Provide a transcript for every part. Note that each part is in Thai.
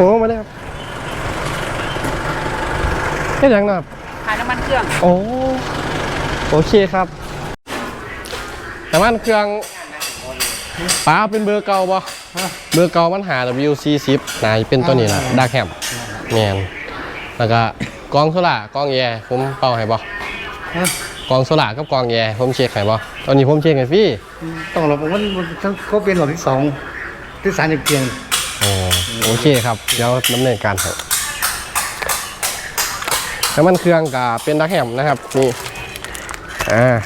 อ้มาเลยครับแค่ยังนะครับขายน้ำมันเครื่อง โอ้โอเคครับแต่มันเครื่องป้าเป็นเบอร์เก่าปะเบอร์เก่ามันหา W40 นายเป็นตัวนี้แหละดาร์แฮมแมนแล้วก็กองโซล่ากองแย่ผมเป่าให้ปะกองโซล่ากับกองแย่ผมเช็คให้ปะตอนนี้ผมเช็คให้พี่ ต้องหลบมันมันทั้งเขาเป็นหลอดที่สองที่สามอย่างเพียง โอโอเคครับ เดี๋ยวดำเนินการให้น้ำมันเครื่องกับเป็นดักแฮมนะครับ นี่ อ่า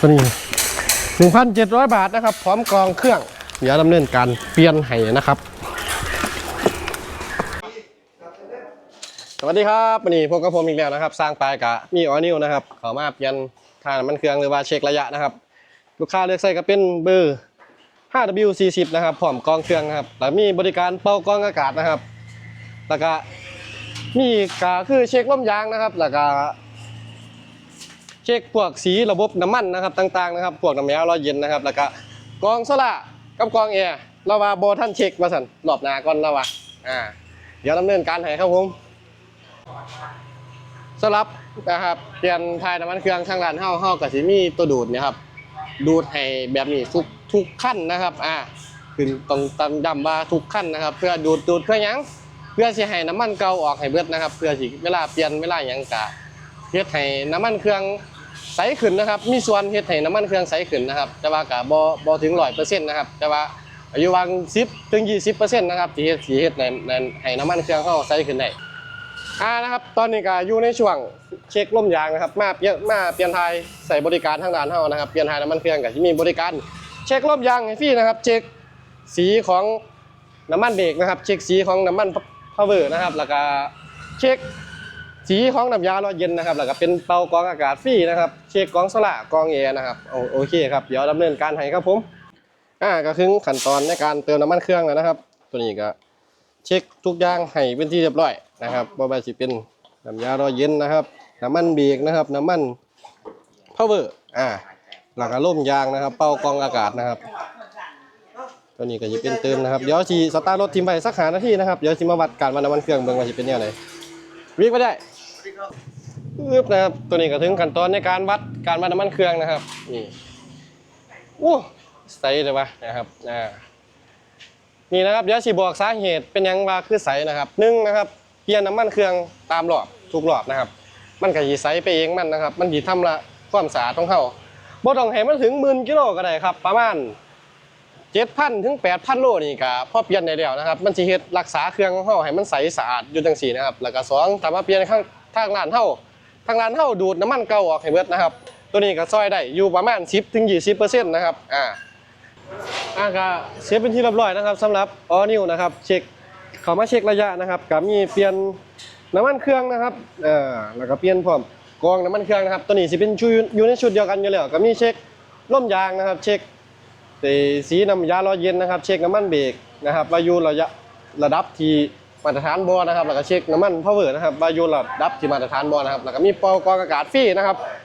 ตัวนี้หนึ่งพันเจ็ดร้อยบาทนะครับ พร้อมกรองเครื่อง เดี๋ยวดำเนินการเปลี่ยนให้นะครับ สวัสดีครับวันนี้พบกับผมอีกแล้วนะครับ สร้างปลายกะมีออนิวนะครับขามาเปลี่ยนทางน้ำมันเครื่องหรือว่าเช็คระยะนะครับ ลูกค้าเลือกใส่ก็เป็นเบอร์ 5W40 นะครับพร้อมกองเครื่องนะครับแล้วมีบริการเป่ากองอากาศนะครับ แล้วก็มีกาคือเช็คลมยางนะครับ แล้วก็เช็คพวกสีระบบน้ำมันนะครับต่างๆนะครับพวกน้ำยาล้อเย็นนะครับ แล้วก็กองโซล่ากับกองแอร์เราว่าโบท่านเช็คมาสั่นรอบหน้าก่อนเราว่าอ่า เดี๋ยวดำเนินการให้ครับผมสำหรับนะครับเปลี่ยนทายน้ำมันเครื่องทางร้านเฮาเฮากับสิมีตัวดูดนะครับ ดูดให้แบบนี้ทุก ทุกขั้นนะครับอ่าคือต้องต้องย้ำว่าทุกขั้นนะครับ เพื่อดูดดูดเพื่อยังเพื่อสิให้น้ำมันเก่าออกให้เบิดนะครับ เพื่อสิเวลาเปลี่ยนเวลาหยังกะเฮ็ดให้น้ำมันเครื่องใสขึ้นนะครับ มีส่วนเฮ็ดให้น้ำมันเครื่องใสขึ้นนะครับ แต่ว่ากะบ่บ่ถึง100%นะครับ แต่ว่าอายุวาง10ถึง20%นะครับที่เฮ็ดสิเฮ็ดในในให้น้ำมันเครื่องเฮาใสขึ้นได้อ่านะครับ ตอนนี้ก็อยู่ในช่วงเช็คลมยางนะครับ มาเปลี่ยนมาเปลี่ยนไทยใส่บริการทางด้านเฮานะครับ เปลี่ยนไทยน้ำมันเครื่องก็ที่มีบริการ เช็คลมยางให้ฟรีนะครับ เช็คสีของน้ำมันเบรกนะครับ เช็คสีของน้ำมันพาวเวอร์นะครับ แล้วก็เช็คสีของน้ำยาล้อเย็นนะครับ แล้วก็เป็นเป่ากองอากาศฟรีนะครับ เช็คกองโซล่ากองแอร์นะครับโอโอเคครับ เดี๋ยวดำเนินการให้ครับผม อ่า ก็ถึงขั้นตอนในการเติมน้ำมันเครื่องแล้วนะครับ ตัวนี้ก็เช็คทุกอย่างให้เป็นที่เรียบร้อยนะครับบ่ว่าสิเป็นน้ำยาล้อเย็นนะครับ น้ำมันเบรกนะครับ น้ำมันพาวเวอร์ อ่า แล้วก็ล่มยางนะครับ เป่ากองอากาศนะครับ ตัวนี้ก็จะเป็นเติมนะครับ เดี๋ยวสิสตาร์ทรถทิ้งไปสักหานาทีนะครับ เดี๋ยวสิมาวัดการวัดน้ำมันเครื่องเบิ่งว่าสิเป็นแนวไหนวิ่งไปได้ปึ๊บนะครับ ตัวนี้ก็ถึงขั้นตอนในการวัดการวัดน้ำมันเครื่องนะครับ นี่โอ้ใสเลยวะนะครับ อ่า นี่นะครับเดี๋ยวสิบอกสาเหตุเป็นยังว่าคือใสนะครับหนึ่งนะครับเปลี่ยนน้ำมันเครื่องตามรอบทุกรอบนะครับ มันก็สิใสไปเองมันนะครับ มันสิทำละความสะอาดของเขา บ่ต้องให้มันถึงหมื่นกิโลก็ได้ครับ ประมาณ7,000ถึง8,000โลนี่ก็พอเปลี่ยนได้แล้วนะครับ มันสิเฮ็ดรักษาเครื่องของเฮาให้มันใสสะอาดอยู่จังซี่นะครับ แล้วก็สองถ้ามาเปลี่ยนข้างทางร้านเฮาทางร้านเฮาดูดน้ำมันเก่าออกให้เบิดนะครับ ตัวนี้ก็ซอยได้อยู่ประมาณ10ถึง20%นะครับอ่าอ่าก็เสียเป็นที่เรียบร้อยนะครับสำหรับออนิวนะครับ เช็คเขามาเช็คระยะนะครับกับมีเปลี่ยนน้ำมันเครื่องนะครับเอ่อแล้วก็เปลี่ยนพร้อม กองน้ำมันเครื่องนะครับ ตัวนี้สิเป็นชุดอยู่ในชุดเดียวกันอยู่แล้วก็มีเช็คล่มยางนะครับ เช็คสีน้ำยาล้อเย็นนะครับ เช็คน้ำมันเบรกนะครับวายุระยะระดับที่มาตรฐานบอนะครับแล้วก็เช็คน้ำมันพาวเวอร์นะครับวายุระดับที่มาตรฐานบอนะครับแล้วก็มีเป่ากรองอากาศฟรีนะครับ